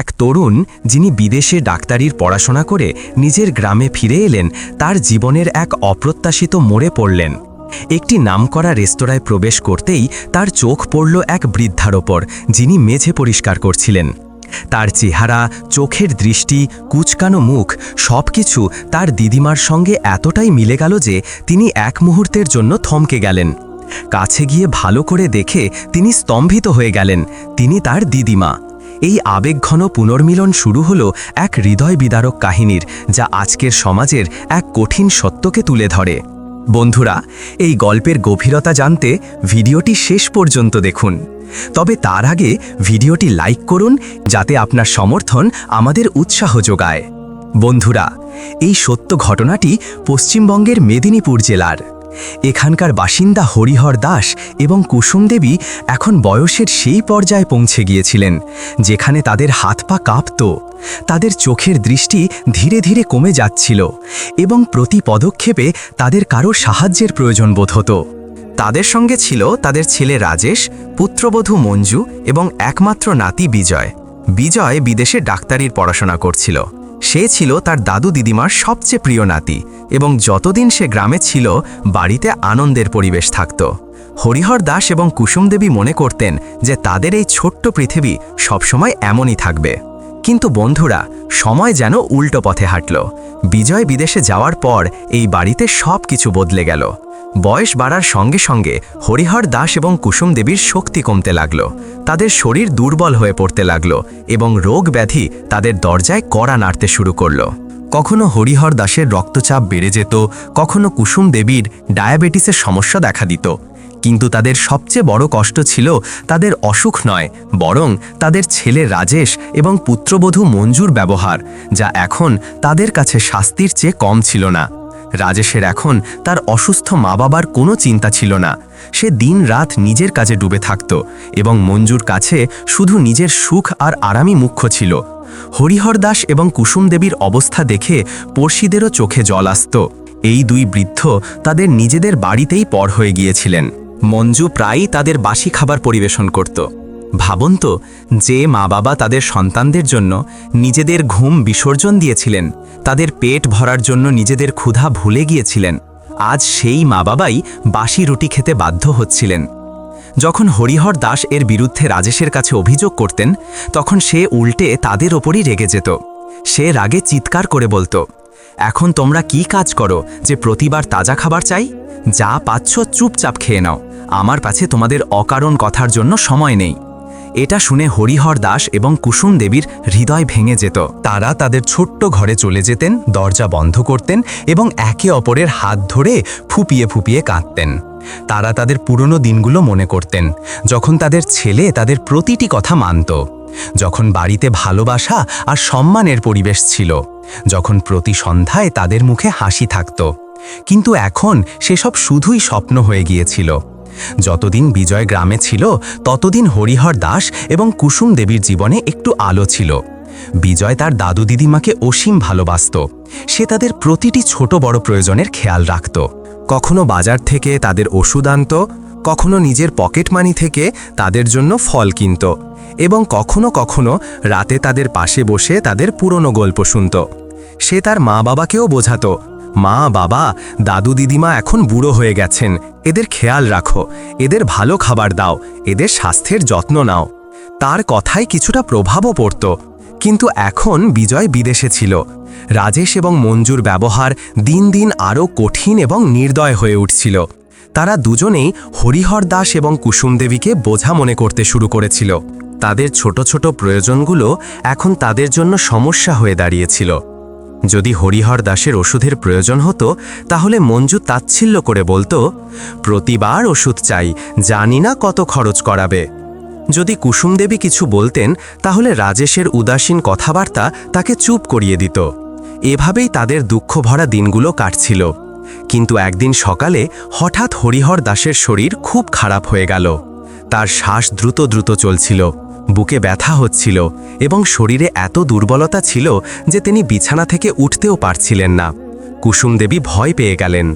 এক তরুণ যিনি বিদেশে ডাক্তারির পড়াশোনা করে নিজের গ্রামে ফিরে এলেন, তার জীবনের এক অপ্রত্যাশিত মোড়ে পড়লেন। একটি নামকরা রেস্তোরাঁয় প্রবেশ করতেই তার চোখ পড়ল এক বৃদ্ধার ওপর, যিনি মেঝে পরিষ্কার করছিলেন। তার চেহারা, চোখের দৃষ্টি, কুচকানো মুখ, সবকিছু তার দিদিমার সঙ্গে এতটাই মিলে গেল যে তিনি এক মুহূর্তের জন্য থমকে গেলেন। কাছে গিয়ে ভালো করে দেখে তিনি স্তম্ভিত হয়ে গেলেন। তিনি তার দিদিমা। এই আবেগঘন পুনর্মিলন শুরু হল এক হৃদয় বিদারক কাহিনীর, যা আজকের সমাজের এক কঠিন সত্যকে তুলে ধরে। বন্ধুরা, এই গল্পের গভীরতা জানতে ভিডিওটি শেষ পর্যন্ত দেখুন। তবে তার আগে ভিডিওটি লাইক করুন, যাতে আপনার সমর্থন আমাদের উৎসাহ যোগায়। বন্ধুরা, এই সত্য ঘটনাটি পশ্চিমবঙ্গের মেদিনীপুর জেলার। এখানকার বাসিন্দা হরিহর দাস এবং কুসুম দেবী এখন বয়সের সেই পর্যায়ে পৌঁছে গিয়েছিলেন, যেখানে তাদের হাত পা কাঁপত। তাদের চোখের দৃষ্টি ধীরে ধীরে কমে যাচ্ছিল এবং প্রতি পদক্ষেপে তাদের কারও সাহায্যের প্রয়োজন বোধ হতো। তাদের সঙ্গে ছিল তাদের ছেলে রাজেশ, পুত্রবধূ মঞ্জু এবং একমাত্র নাতি বিজয়। বিজয় বিদেশে ডাক্তারির পড়াশোনা করছিল। সে ছিল তার দাদু দিদিমার সবচেয়ে প্রিয় নাতি এবং যতদিন সে গ্রামে ছিল, বাড়িতে আনন্দের পরিবেশ থাকত। হরিহর দাস এবং কুসুম দেবী মনে করতেন যে তাদের এই ছোট্ট পৃথিবী সবসময় এমনই থাকবে। কিন্তু বন্ধুরা, সময় যেন উল্টো পথে হাঁটল। বিজয় বিদেশে যাওয়ার পর এই বাড়িতে সব কিছু বদলে গেল। বয়স বাড়ার সঙ্গে সঙ্গে হরিহর দাস এবং কুসুম দেবীর শক্তি কমতে লাগল। তাদের শরীর দুর্বল হয়ে পড়তে লাগল এবং রোগ ব্যাধি তাদের দরজায় কড়া নাড়তে শুরু করল। কখনো হরিহর দাসের রক্তচাপ বেড়ে যেত, কখনো কুসুম দেবীর ডায়াবেটিসের সমস্যা দেখা দিত। কিন্তু তাদের সবচেয়ে বড় কষ্ট ছিল তাদের অসুখ নয়, বরং তাদের ছেলে রাজেশ এবং পুত্রবধূ মঞ্জুর ব্যবহার, যা এখন তাদের কাছে শাস্তির চেয়ে কম ছিল না। রাজেশের এখন তার অসুস্থ মা বাবার কোনো চিন্তা ছিল না। সে দিন রাত নিজের কাজে ডুবে থাকত এবং মঞ্জুর কাছে শুধু নিজের সুখ আর আরামই মুখ্য ছিল। হরিহর দাস এবং কুসুম দেবীর অবস্থা দেখে পড়শিদেরও চোখে জল আসত। এই দুই বৃদ্ধ তাদের নিজেদের বাড়িতেই পর হয়ে গিয়েছিলেন। মঞ্জু প্রায়ই তাদের বাসি খাবার পরিবেশন করত। ভাবুন তো, যে মা বাবা তাদের সন্তানদের জন্য নিজেদের ঘুম বিসর্জন দিয়েছিলেন, তাদের পেট ভরার জন্য নিজেদের ক্ষুধা ভুলে গিয়েছিলেন, আজ সেই মা বাবাই বাসি রুটি খেতে বাধ্য হচ্ছিলেন। যখন হরিহর দাস এর বিরুদ্ধে রাজেশের কাছে অভিযোগ করতেন, তখন সে উল্টে তাদের ওপরই রেগে যেত। সে রাগে চিৎকার করে বলতো, এখন তোমরা কি কাজ করো যে প্রতিবার তাজা খাবার চাই? যা পাচ্ছ চুপচাপ খেয়ে নাও। আমার কাছে তোমাদের অকারণ কথার জন্য সময় নেই। এটা শুনে হরিহর দাস এবং কুসুম দেবীর হৃদয় ভেঙে যেত। তারা তাদের ছোট্ট ঘরে চলে যেতেন, দরজা বন্ধ করতেন এবং একে অপরের হাত ধরে ফুপিয়ে ফুপিয়ে কাঁদতেন। তারা তাদের পুরনো দিনগুলো মনে করতেন, যখন তাদের ছেলে তাদের প্রতিটি কথা মানত। যখন বাড়িতে ভালোবাসা আর সম্মানের পরিবেশ ছিল, যখন প্রতি সন্ধ্যায় তাদের মুখে হাসি থাকত। কিন্তু এখন সেসব শুধুই স্বপ্ন হয়ে গিয়েছিল। যতদিন বিজয় গ্রামে ছিল, ততদিন হরিহর দাস এবং কুসুম দেবীর জীবনে একটু আলো ছিল। বিজয় তার দাদু দিদিমাকে অসীম ভালোবাসত। সে তাদের প্রতিটি ছোট বড় প্রয়োজনের খেয়াল রাখত। কখনো বাজার থেকে তাদের ওষুধ আনত, কখনো নিজের পকেট মানি থেকে তাদের জন্য ফল কিনত এবং কখনো কখনো রাতে তাদের পাশে বসে তাদের পুরনো গল্প শুনত। সে তার মা বাবাকেও বোঝাতো মা, বাবা, দাদু, দিদিমা এখন বুড়ো হয়ে গেছেন। এদের খেয়াল রাখো। এদের ভালো খাবার দাও। এদের স্বাস্থ্যের যত্ন নাও। তার কথায় কিছুটা প্রভাবও পড়ত। কিন্তু এখন বিজয় বিদেশে ছিল। রাজেশ এবং মঞ্জুর ব্যবহার দিন দিন আরও কঠিন এবং নির্দয় হয়ে উঠছিল। তারা দুজনেই হরিহর দাস এবং কুসুম দেবীকে বোঝা মনে করতে শুরু করেছিল। তাদের ছোট ছোট প্রয়োজনগুলো এখন তাদের জন্য সমস্যা হয়ে দাঁড়িয়েছিল। যদি হরিহর দাসের ওষুধের প্রয়োজন হতো, তাহলে মঞ্জু তাচ্ছিল্য করে বলতো, প্রতিবার ওষুধ চাই, জানি না কত খরচ করাবে। যদি কুসুম দেবী কিছু বলতেন, তাহলে রাজেশের উদাসীন কথাবার্তা তাকে চুপ করিয়ে দিত। এভাবেই তাদের দুঃখ ভরা দিনগুলো কাটছিল। কিন্তু একদিন সকালে হঠাৎ হরিহর দাসের শরীর খুব খারাপ হয়ে গেল। তার শ্বাস দ্রুত দ্রুত চলছিল। বুকে ব্যথা হচ্ছিল এবং শরীরে এত দুর্বলতা ছিল যে তিনি বিছানা থেকে উঠতেও পারছিলেন না। কুসুম দেবী ভয় পেয়ে গেলেন।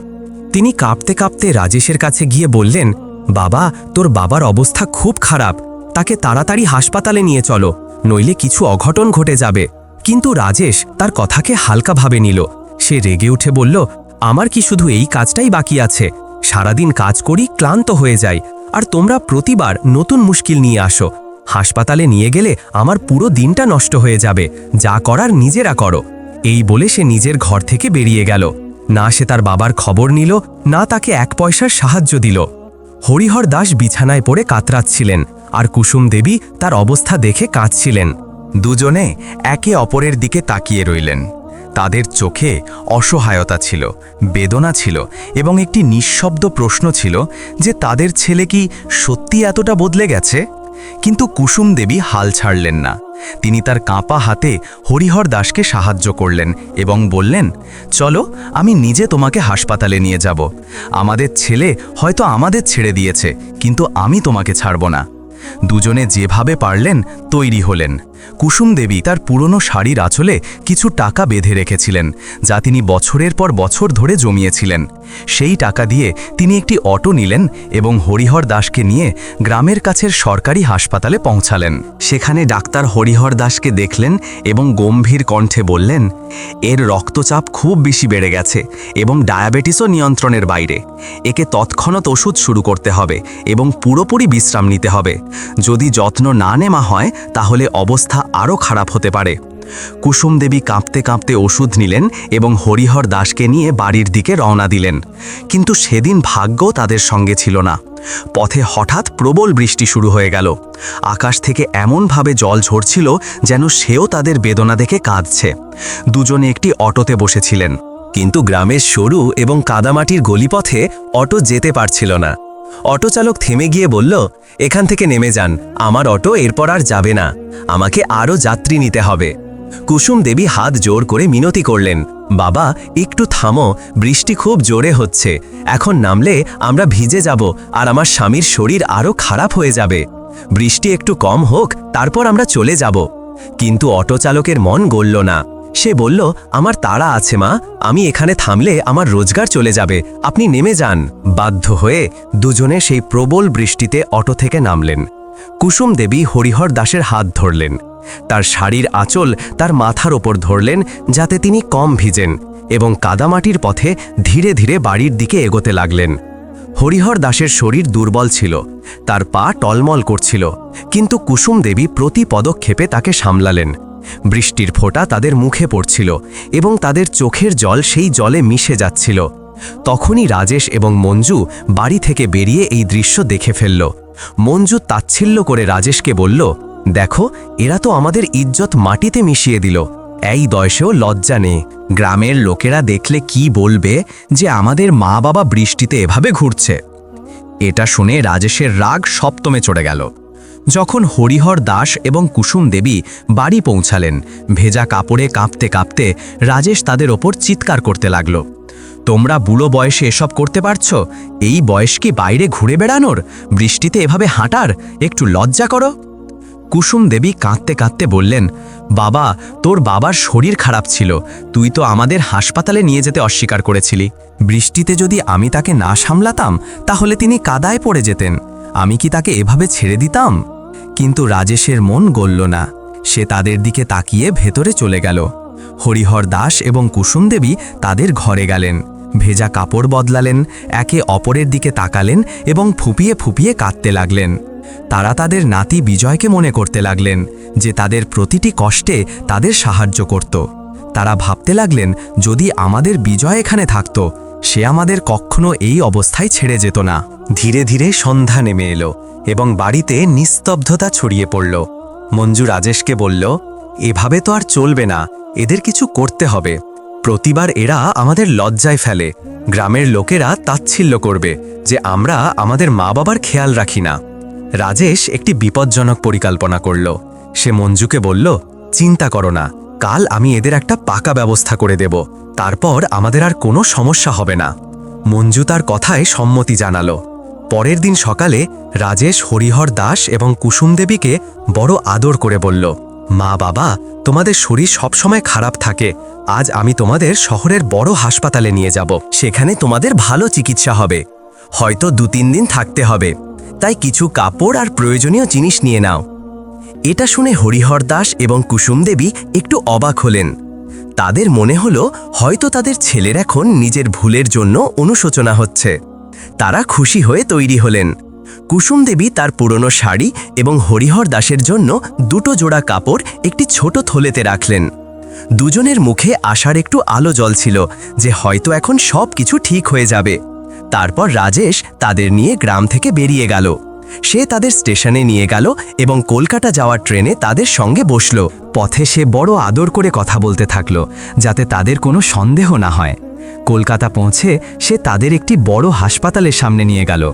তিনি কাঁপতে কাঁপতে রাজেশের কাছে গিয়ে বললেন, বাবা, তোর বাবার অবস্থা খুব খারাপ। তাকে তাড়াতাড়ি হাসপাতালে নিয়ে চলো, নইলে কিছু অঘটন ঘটে যাবে। কিন্তু রাজেশ তার কথাকে হালকাভাবে নিল। সে রেগে উঠে বলল, আমার কি শুধু এই কাজটাই বাকি আছে? সারাদিন কাজ করি, ক্লান্ত হয়ে যাই। আর তোমরা প্রতিবার নতুন মুশকিল নিয়ে আসো। হাসপাতালে নিয়ে গেলে আমার পুরো দিনটা নষ্ট হয়ে যাবে। যা করার নিজেরা করো। এই বলে সে নিজের ঘর থেকে বেরিয়ে গেল। না সে তার বাবার খবর নিল, না তাকে এক পয়সার সাহায্য দিল। হরিহর দাস বিছানায় পড়ে কাতরাচ্ছিলেন, আর কুসুম দেবী তার অবস্থা দেখে কাঁদছিলেন। দুজনে একে অপরের দিকে তাকিয়ে রইলেন। তাদের চোখে অসহায়তা ছিল, বেদনা ছিল এবং একটি নিঃশব্দ প্রশ্ন ছিল যে তাদের ছেলে কি সত্যি এতটা বদলে গেছে? কিন্তু কুসুম দেবী হাল ছাড়লেন না। তিনি তার কাঁপা হাতে হরিহর দাসকে সাহায্য করলেন এবং বললেন, চলো, আমি নিজে তোমাকে হাসপাতালে নিয়ে যাব। আমাদের ছেলে হয়তো আমাদের ছেড়ে দিয়েছে, কিন্তু আমি তোমাকে ছাড়ব না। দুজনে যেভাবে পারলেন তৈরি হলেন। কুসুম দেবী তার পুরনো শাড়ির আঁচলে কিছু টাকা বেঁধে রেখেছিলেন, যা তিনি বছরের পর বছর ধরে জমিয়েছিলেন। সেই টাকা দিয়ে তিনি একটি অটো নিলেন এবং হরিহর দাসকে নিয়ে গ্রামের কাছের সরকারি হাসপাতালে পৌঁছালেন। সেখানে ডাক্তার হরিহর দাসকে দেখলেন এবং গম্ভীর কণ্ঠে বললেন, এর রক্তচাপ খুব বেশি বেড়ে গেছে এবং ডায়াবেটিসও নিয়ন্ত্রণের বাইরে। একে তৎক্ষণাৎ ওষুধ শুরু করতে হবে এবং পুরোপুরি বিশ্রাম নিতে হবে। যদি যত্ন না নেওয়া হয়, তাহলে অবস্থা আরও খারাপ হতে পারে। কুসুম দেবী কাঁপতে কাঁপতে ওষুধ নিলেন এবং হরিহর দাসকে নিয়ে বাড়ির দিকে রওনা দিলেন। কিন্তু সেদিন ভাগ্য তাদের সঙ্গে ছিল না। পথে হঠাৎ প্রবল বৃষ্টি শুরু হয়ে গেল। আকাশ থেকে এমনভাবে জল ঝরছিল যেন সেও তাদের বেদনা দেখে কাঁদছে। দুজনে একটি অটোতে বসেছিলেন। কিন্তু গ্রামের সরু এবং কাদামাটির গলিপথে অটো যেতে পারছিল না। অটো চালক থেমে গিয়ে বলল, এখান থেকে নেমে যান, আমার অটো এরপর আর যাবে না, আমাকে আরও যাত্রী নিতে হবে। কুসুম দেবী হাত জোর করে মিনতি করলেন, বাবা, একটু থামো, বৃষ্টি খুব জোরে হচ্ছে, এখন নামলে আমরা ভিজে যাব আর আমার স্বামীর শরীর আরও খারাপ হয়ে যাবে। বৃষ্টি একটু কম হোক, তারপর আমরা চলে যাব। কিন্তু অটো চালকের মন গলল না। সে বলল, আমার তাড়া আছে, মা। আমি এখানে থামলে আমার রোজগার চলে যাবে। আপনি নেমে যান। বাধ্য হয়ে দুজনে সেই প্রবল বৃষ্টিতে অটো থেকে নামলেন। কুসুম দেবী হরিহর দাসের হাত ধরলেন। তার শাড়ির আঁচল তার মাথার ওপর ধরলেন, যাতে তিনি কম ভিজেন এবং কাদামাটির পথে ধীরে ধীরে বাড়ির দিকে এগোতে লাগলেন। হরিহর দাসের শরীর দুর্বল ছিল। তার পা টলমল করছিল। কিন্তু কুসুম দেবী প্রতি পদক্ষেপে তাকে সামলালেন। বৃষ্টির ফোঁটা তাদের মুখে পড়ছিল এবং তাদের চোখের জল সেই জলে মিশে যাচ্ছিল। তখনই রাজেশ এবং মঞ্জু বাড়ি থেকে বেরিয়ে এই দৃশ্য দেখে ফেলল। মঞ্জু তাচ্ছিল্য করে রাজেশকে বলল, দেখো, এরা তো আমাদের ইজ্জত মাটিতে মিশিয়ে দিল। এই দয়সেও লজ্জা নেই। গ্রামের লোকেরা দেখলে কি বলবে যে আমাদের মা বাবা বৃষ্টিতে এভাবে ঘুরছে? এটা শুনে রাজেশের রাগ সপ্তমে চড়ে গেল। যখন হরিহর দাস এবং কুসুম দেবী বাড়ি পৌঁছালেন, ভেজা কাপড়ে কাঁপতে কাঁপতে রাজেশ তাদের ওপর চিৎকার করতে লাগল। তোমরা বুড়ো বয়সে এসব করতে পারছ? এই বয়স কি বাইরে ঘুরে বেড়ানোর? বৃষ্টিতে এভাবে হাঁটার? একটু লজ্জা করো। কুসুম দেবী কাঁদতে কাঁদতে বললেন, বাবা, তোর বাবার শরীর খারাপ ছিল। তুই তো আমাদের হাসপাতালে নিয়ে যেতে অস্বীকার করেছিলি। বৃষ্টিতে যদি আমি তাকে না সামলাতাম, তাহলে তিনি কাদায় পড়ে যেতেন। আমি কি তাকে এভাবে ছেড়ে দিতাম? কিন্তু রাজেশের মন গলল না। সে তাদের দিকে তাকিয়ে ভেতরে চলে গেল। হরিহর দাস এবং কুসুম দেবী তাদের ঘরে গেলেন। ভেজা কাপড় বদলালেন, একে অপরের দিকে তাকালেন এবং ফুপিয়ে ফুপিয়ে কাঁদতে লাগলেন। তারা তাদের নাতি বিজয়কে মনে করতে লাগলেন যে তাদের প্রতিটি কষ্টে তাদের সাহায্য করত। তারা ভাবতে লাগলেন, যদি আমাদের বিজয় এখানে থাকত সে আমাদের কখনো এই অবস্থায় ছেড়ে যেত না। ধীরে ধীরে সন্ধ্যা নেমে এলো এবং বাড়িতে নিস্তব্ধতা ছড়িয়ে পড়ল। মঞ্জু রাজেশকে বলল, এভাবে তো আর চলবে না, এদের কিছু করতে হবে। প্রতিবার এরা আমাদের লজ্জায় ফেলে। গ্রামের লোকেরা তাচ্ছিল্য করবে যে আমরা আমাদের মা বাবার খেয়াল রাখি না। রাজেশ একটি বিপজ্জনক পরিকল্পনা করল। সে মঞ্জুকে বলল, চিন্তা করো না, কাল আমি এদের একটা পাকা ব্যবস্থা করে দেব। তারপর আমাদের আর কোনো সমস্যা হবে না। মঞ্জু তার কথায় সম্মতি জানালো। পরের দিন সকালে রাজেশ, হরিহর দাস এবং কুসুম দেবীকে বড় আদর করে বলল, মা বাবা, তোমাদের শরীর সবসময় খারাপ থাকে। আজ আমি তোমাদের শহরের বড় হাসপাতালে নিয়ে যাব। সেখানে তোমাদের ভালো চিকিৎসা হবে। হয়তো দু তিন দিন থাকতে হবে। তাই কিছু কাপড় আর প্রয়োজনীয় জিনিস নিয়ে নাও। এটা শুনে হরিহর দাস এবং কুসুম দেবী একটু অবাক হলেন। তাদের মনে হলো হয়তো তাদের ছেলের এখন নিজের ভুলের জন্য অনুশোচনা হচ্ছে। তারা খুশি হয়ে তৈরি হলেন। কুসুম দেবী তার পুরনো শাড়ি এবং হরিহর দাসের জন্য দুটো জোড়া কাপড় একটি ছোট থলেতে রাখলেন। দুজনের মুখে আসার একটু আলো জল ছিল যে হয়তো এখন সব কিছু ঠিক হয়ে যাবে। তারপর রাজেশ তাদের নিয়ে গ্রাম থেকে বেরিয়ে গেল। সে তাদের স্টেশনে নিয়ে গেল এবং কলকাতা যাওয়ার ট্রেনে তাদের সঙ্গে বসল। পথে সে বড় আদর করে কথা বলতে থাকল, যাতে তাদের কোনো সন্দেহ না হয়। কলকাতা পৌঁছে সে তাদের একটি বড় হাসপাতালের সামনে নিয়ে গেল।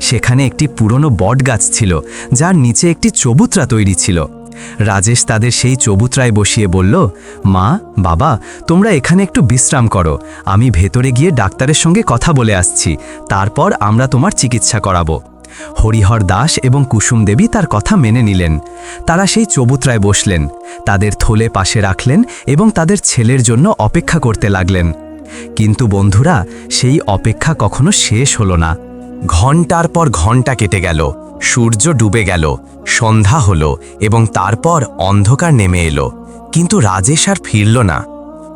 সেখানে একটি পুরনো বটগাছ ছিল, যার নিচে একটি চবুতরা তৈরি ছিল। রাজেশ তাদের সেই চবুতরায় বসিয়ে বলল, মা, বাবা, তোমরা এখানে একটু বিশ্রাম করো। আমি ভেতরে গিয়ে ডাক্তারের সঙ্গে কথা বলে আসছি। তারপর আমরা তোমার চিকিৎসা করাবো। হরিহর দাস এবং কুসুম দেবী তার কথা মেনে নিলেন। তারা সেই চবুতরায় বসলেন, তাদের থলে পাশে রাখলেন এবং তাদের ছেলের জন্য অপেক্ষা করতে লাগলেন। কিন্তু বন্ধুরা, সেই অপেক্ষা কখনো শেষ হলো না। ঘণ্টার পর ঘণ্টা কেটে গেল, সূর্য ডুবে গেল, সন্ধ্যা হলো এবং তারপর অন্ধকার নেমে এলো। কিন্তু রাজেশ আর ফিরল না।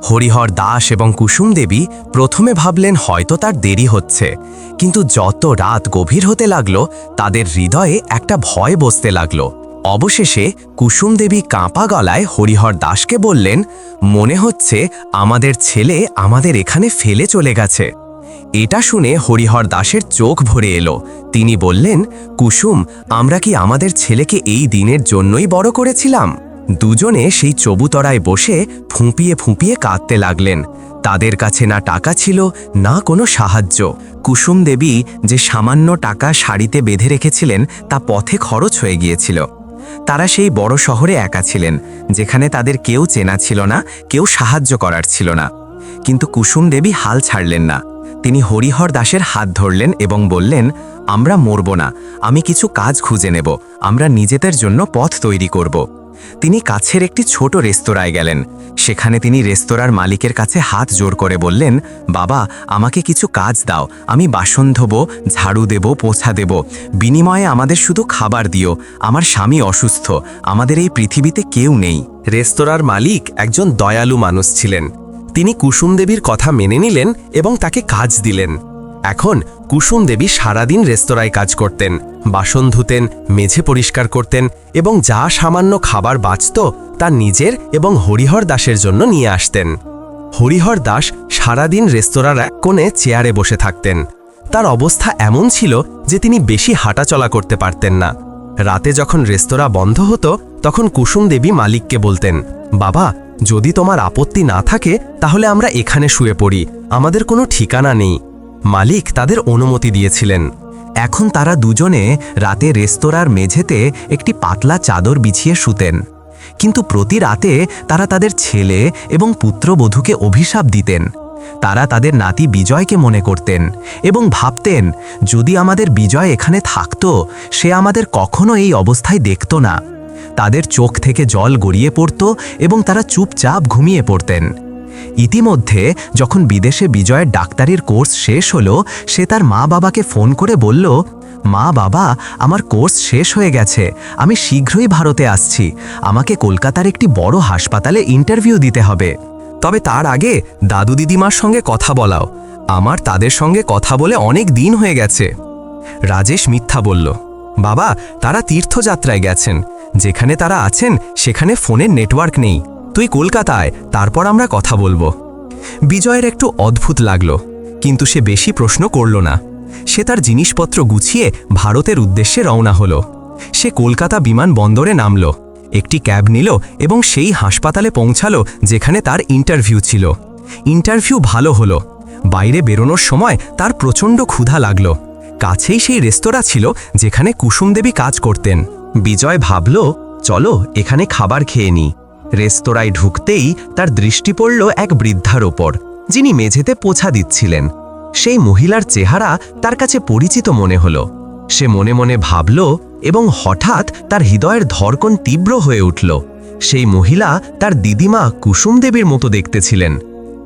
হরিহর দাস এবং কুসুম দেবী প্রথমে ভাবলেন হয়তো তার দেরি হচ্ছে। কিন্তু যত রাত গভীর হতে লাগল, তাদের হৃদয়ে একটা ভয় বসতে লাগল। অবশেষে কুসুম দেবী কাঁপা গলায় হরিহর দাসকে বললেন, মনে হচ্ছে আমাদের ছেলে আমাদের এখানে ফেলে চলে গেছে। এটা শুনে হরিহর দাসের চোখ ভরে এলো। তিনি বললেন, কুসুম, আমরা কি আমাদের ছেলেকে এই দিনের জন্যই বড় করেছিলাম? দুজনে সেই চবুতরায় বসে ফুঁপিয়ে ফুঁপিয়ে কাঁদতে লাগলেন। তাদের কাছে না টাকা ছিল, না কোনো সাহায্য। কুসুম দেবী যে সামান্য টাকা শাড়িতে বেঁধে রেখেছিলেন, তা পথে খরচ হয়ে গিয়েছিল। তারা সেই বড় শহরে একা ছিলেন, যেখানে তাদের কেউ চেনা ছিল না, কেউ সাহায্য করার ছিল না। কিন্তু কুসুম দেবী হাল ছাড়লেন না। তিনি হরিহর দাসের হাত ধরলেন এবং বললেন, আমরা মরব না, আমি কিছু কাজ খুঁজে নেব, আমরা নিজেদের জন্য পথ তৈরি করব। তিনি কাছের একটি ছোট রেস্তোরাঁয় গেলেন। সেখানে তিনি রেস্তোরাঁর মালিকের কাছে হাত জোর করে বললেন, বাবা, আমাকে কিছু কাজ দাও। আমি বাসন ধোব, ঝাড়ু দেব, পোছা দেব। বিনিময়ে আমাদের শুধু খাবার দিও। আমার স্বামী অসুস্থ। আমাদের এই পৃথিবীতে কেউ নেই। রেস্তোরাঁর মালিক একজন দয়ালু মানুষ ছিলেন। তিনি কুসুম দেবীর কথা মেনে নিলেন এবং তাকে কাজ দিলেন। এখন কুসুম দেবী সারাদিন রেস্তোরাঁয় কাজ করতেন, বাসন ধুতেন, মেঝে পরিষ্কার করতেন এবং যা সামান্য খাবার বাঁচত তা নিজের এবং হরিহর দাসের জন্য নিয়ে আসতেন। হরিহর দাস সারাদিন রেস্তোরাঁর এক কোণে চেয়ারে বসে থাকতেন। তার অবস্থা এমন ছিল যে তিনি বেশি হাঁটাচলা করতে পারতেন না। রাতে যখন রেস্তোরাঁ বন্ধ হতো, তখন কুসুম দেবী মালিককে বলতেন, বাবা, যদি তোমার আপত্তি না থাকে, তাহলে আমরা এখানে শুয়ে পড়ি। আমাদের কোনো ঠিকানা নেই। মালিক তাদের অনুমতি দিয়েছিলেন। এখন তারা দুজনে রাতে রেস্তোরাঁর মেঝেতে একটি পাতলা চাদর বিছিয়ে শুতেন। কিন্তু প্রতি রাতে তারা তাদের ছেলে এবং পুত্রবধূকে অভিশাপ দিতেন। তারা তাদের নাতি বিজয়কে মনে করতেন এবং ভাবতেন, যদি আমাদের বিজয় এখানে থাকত, সে আমাদের কখনো এই অবস্থায় দেখত না। তাদের চোখ থেকে জল গড়িয়ে পড়ত এবং তারা চুপচাপ ঘুমিয়ে পড়তেন। ইতিমধ্যে, যখন বিদেশে বিজয়ের ডাক্তারির কোর্স শেষ হলো, সে তার মা বাবাকে ফোন করে বলল, মা বাবা, আমার কোর্স শেষ হয়ে গেছে, আমি শীঘ্রই ভারতে আসছি, আমাকে কলকাতার একটি বড় হাসপাতালে ইন্টারভিউ দিতে হবে। তবে তার আগে দাদু দিদিমার সঙ্গে কথা বলাও, আমার তাদের সঙ্গে কথা বলে অনেক দিন হয়ে গেছে রাজেশ মিথ্যা বলল, বাবা, তারা তীর্থযাত্রায় গেছেন, যেখানে তারা আছেন, সেখানে ফোনের নেটওয়ার্ক নেই। তুই কলকাতায়, তারপর আমরা কথা বলব। বিজয়ের একটু অদ্ভুত লাগল, কিন্তু সে বেশি প্রশ্ন করল না। সে তার জিনিসপত্র গুছিয়ে ভারতের উদ্দেশ্যে রওনা হলো। সে কলকাতা বিমান বন্দরে নামল, একটি ক্যাব নিল এবং সেই হাসপাতালে পৌঁছালো যেখানে তার ইন্টারভিউ ছিল। ইন্টারভিউ ভালো হলো, বাইরে বেরোনোর সময় তার প্রচণ্ড ক্ষুধা লাগল। কাছেই সেই রেস্তোরাঁ ছিল যেখানে কুসুমদেবী কাজ করতেন। বিজয় ভাবল, চলো, এখানে খাবার খেয়ে নিই রেস্তোরাঁয় ঢুকতেই তার দৃষ্টি পড়ল এক বৃদ্ধার ওপর, যিনি মেঝেতে পোছা দিচ্ছিলেন। সেই মহিলার চেহারা তার কাছে পরিচিত মনে হল। সে মনে মনে ভাবল এবং হঠাৎ তার হৃদয়ের ধর্কন তীব্র হয়ে উঠল। সেই মহিলা তার দিদিমা কুসুম দেবীর মতো দেখতেছিলেন।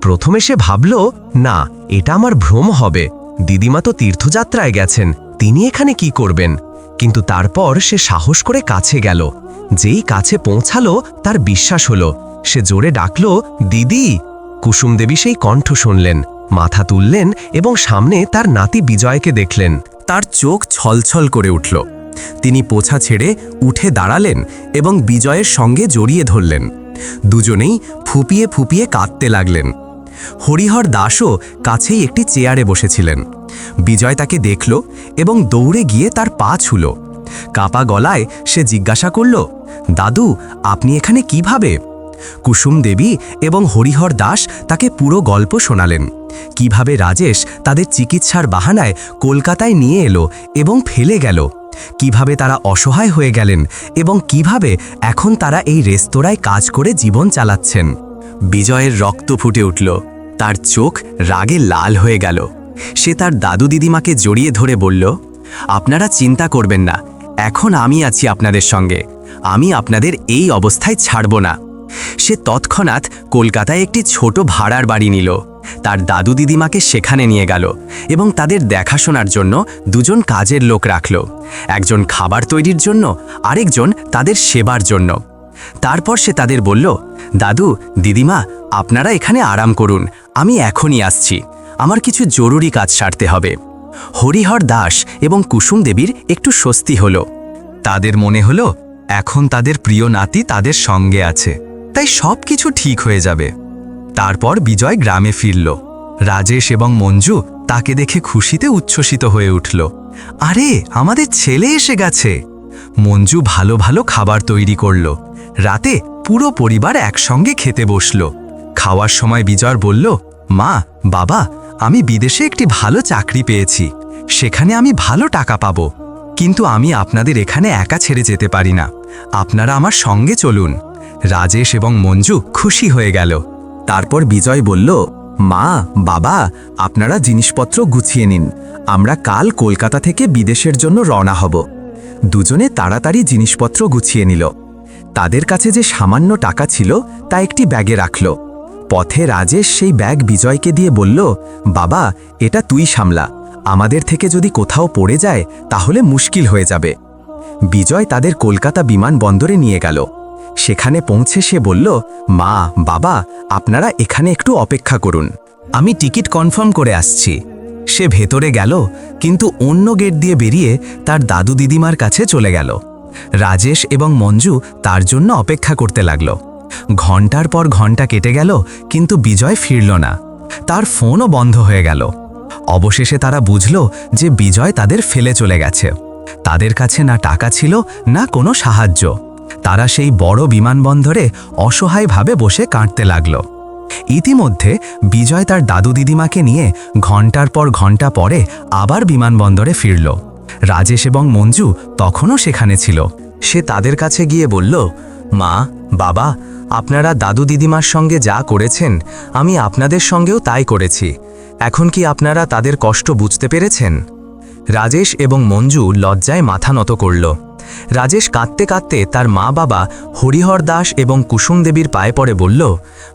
প্রথমে সে ভাবল, না, এটা আমার ভ্রম হবে। দিদিমা তো তীর্থযাত্রায় গেছেন, তিনি এখানে কি করবেন? কিন্তু তারপর সে সাহস করে কাছে গেল। যেই কাছে পৌঁছালো, তার বিশ্বাস হলো। সে জোরে ডাকল, দিদি! কুসুম দেবী সেই কণ্ঠ শুনলেন, মাথা তুললেন এবং সামনে তার নাতি বিজয়কে দেখলেন। তার চোখ ছলছল করে উঠল। তিনি পোছা ছেড়ে উঠে দাঁড়ালেন এবং বিজয়ের সঙ্গে জড়িয়ে ধরলেন। দুজনেই ফুপিয়ে ফুপিয়ে কাঁদতে লাগলেন। হরিহর দাসও কাছেই একটি চেয়ারে বসেছিলেন। বিজয় তাকে দেখল এবং দৌড়ে গিয়ে তার পা ছুল। কাপা গলায় সে জিজ্ঞাসা করল, দাদু, আপনি এখানে কীভাবে? কুসুম দেবী এবং হরিহর দাস তাকে পুরো গল্প শোনালেন। কীভাবে রাজেশ তাদের চিকিৎসার বাহানায় কলকাতায় নিয়ে এলো এবং ফেলে গেল? কীভাবে তারা অসহায় হয়ে গেলেন এবং কীভাবে এখন তারা এই রেস্তোরাঁয় কাজ করে জীবন চালাচ্ছেন? বিজয়ের রক্ত ফুটে উঠল, তার চোখ রাগে লাল হয়ে গেল। সে তার দাদু দিদিমাকে জড়িয়ে ধরে বলল, আপনারা চিন্তা করবেন না, এখন আমি আছি আপনাদের সঙ্গে। আমি আপনাদের এই অবস্থায় ছাড়ব না। সে তৎক্ষণাৎ কলকাতায় একটি ছোট ভাড়ার বাড়ি নিল। তার দাদু দিদিমাকে সেখানে নিয়ে গেল এবং তাদের দেখাশোনার জন্য দুজন কাজের লোক রাখল। একজন খাবার তৈরির জন্য, আরেকজন তাদের সেবার জন্য। তারপর সে তাদের বলল, দাদু, দিদিমা, আপনারা এখানে আরাম করুন, আমি এখনই আসছি। আমার কিছু জরুরি কাজ সারতে হবে। হরিহর দাস এবং কুসুম দেবীর একটু স্বস্তি হল। তাদের মনে হলো, এখন তাদের প্রিয় নাতি তাদের সঙ্গে আছে। তাই সব কিছু ঠিক হয়ে যাবে। তারপর বিজয় গ্রামে ফিরল। রাজেশ এবং মঞ্জু তাকে দেখে খুশিতে উচ্ছ্বসিত হয়ে উঠল। আরে, আমাদের ছেলে এসে গেছে। মঞ্জু ভালো ভালো খাবার তৈরি করল। রাতে পুরো পরিবার একসঙ্গে খেতে বসল। খাওয়ার সময় বিজয় বলল, মা, বাবা আমি বিদেশে একটি ভালো চাকরি পেয়েছি। সেখানে আমি ভালো টাকা পাব। কিন্তু আমি আপনাদের এখানে একা ছেড়ে যেতে পারি না। আপনারা আমার সঙ্গে চলুন। রাজেশ এবং মঞ্জু খুশি হয়ে গেল। তারপর বিজয় বলল, মা, বাবা, আপনারা জিনিসপত্র গুছিয়ে নিন। আমরা কাল কলকাতা থেকে বিদেশের জন্য রওনা হব। দুজনে তাড়াতাড়ি জিনিসপত্র গুছিয়ে নিল। তাদের কাছে যে সামান্য টাকা ছিল, তা একটি ব্যাগে রাখল। পথে রাজেশ সেই ব্যাগ বিজয়কে দিয়ে বলল, বাবা, এটা তুই সামলা। আমাদের থেকে যদি কোথাও পড়ে যায়, তাহলে মুশকিল হয়ে যাবে। বিজয় তাদের কলকাতা বিমানবন্দরে নিয়ে গেল। সেখানে পৌঁছে সে বলল, মা, বাবা, আপনারা এখানে একটু অপেক্ষা করুন। আমি টিকিট কনফার্ম করে আসছি। সে ভেতরে গেল, কিন্তু অন্য গেট দিয়ে বেরিয়ে তার দাদু দিদিমার কাছে চলে গেল। রাজেশ এবং মঞ্জু তার জন্য অপেক্ষা করতে লাগল। ঘণ্টার পর ঘণ্টা কেটে গেল, কিন্তু বিজয় ফিরল না। তার ফোনও বন্ধ হয়ে গেল। অবশেষে তারা বুঝল যে বিজয় তাদের ফেলে চলে গেছে। তাদের কাছে না টাকা ছিল, না কোনো সাহায্য। তারা সেই বড় বিমানবন্দরে অসহায়ভাবে বসে কাঁদতে লাগল। ইতিমধ্যে বিজয় তার দাদু দিদিমাকে নিয়ে ঘণ্টার পর ঘণ্টা পরে আবার বিমানবন্দরে ফিরল। রাজেশ এবং মঞ্জু তখনও সেখানে ছিল। সে তাদের কাছে গিয়ে বলল, মা, বাবা আপনারা দাদু দিদিমার সঙ্গে যা করেছেন, আমি আপনাদের সঙ্গেও তাই করেছি। এখন কি আপনারা তাদের কষ্ট বুঝতে পেরেছেন? রাজেশ এবং মঞ্জু লজ্জায় মাথা নত করল। রাজেশ কাঁদতে কাঁদতে তার মা বাবা হরিহর দাস এবং কুসুম দেবীর পায়ে পড়ে বলল,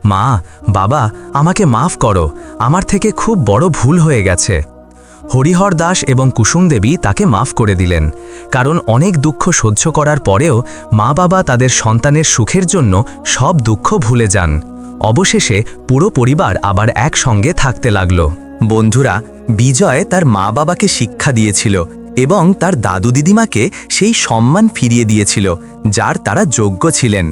মা, বাবা, আমাকে মাফ করো। আমার থেকে খুব বড় ভুল হয়ে গেছে। হরিহর দাস এবং কুসুম দেবী তাকে মাফ করে দিলেন, কারণ অনেক দুঃখ সহ্য করার পরেও মা বাবা তাদের সন্তানের সুখের জন্য সব দুঃখ ভুলে যান। অবশেষে পুরো পরিবার আবার একসঙ্গে থাকতে লাগল। বন্ধুরা, বিজয় তার মা বাবাকে শিক্ষা দিয়েছিল এবং তার দাদু দিদিমাকে সেই সম্মান ফিরিয়ে দিয়েছিল, যার তারা যোগ্য ছিলেন।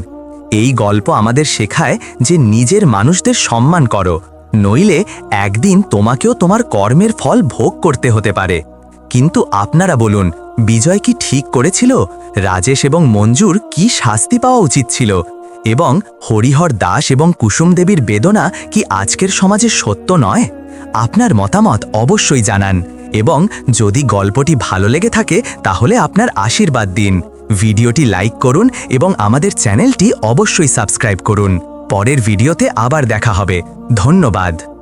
এই গল্প আমাদের শেখায় যে নিজের মানুষদের সম্মান করো নইলে একদিন তোমাকেও তোমার কর্মের ফল ভোগ করতে হতে পারে। কিন্তু আপনারা বলুন, বিজয় কি ঠিক করেছিল? রাজেশ এবং মঞ্জুর কি শাস্তি পাওয়া উচিত ছিল? এবং হরিহর দাস এবং কুসুম দেবীর বেদনা কি আজকের সমাজে সত্য নয়? আপনার মতামত অবশ্যই জানান এবং যদি গল্পটি ভালো লেগে থাকে, তাহলে আপনার আশীর্বাদ দিন। ভিডিওটি লাইক করুন এবং আমাদের চ্যানেলটি অবশ্যই সাবস্ক্রাইব করুন। পরের ভিডিওতে আবার দেখা হবে। ধন্যবাদ।